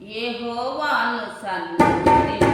యెహోవాను సన్నిధి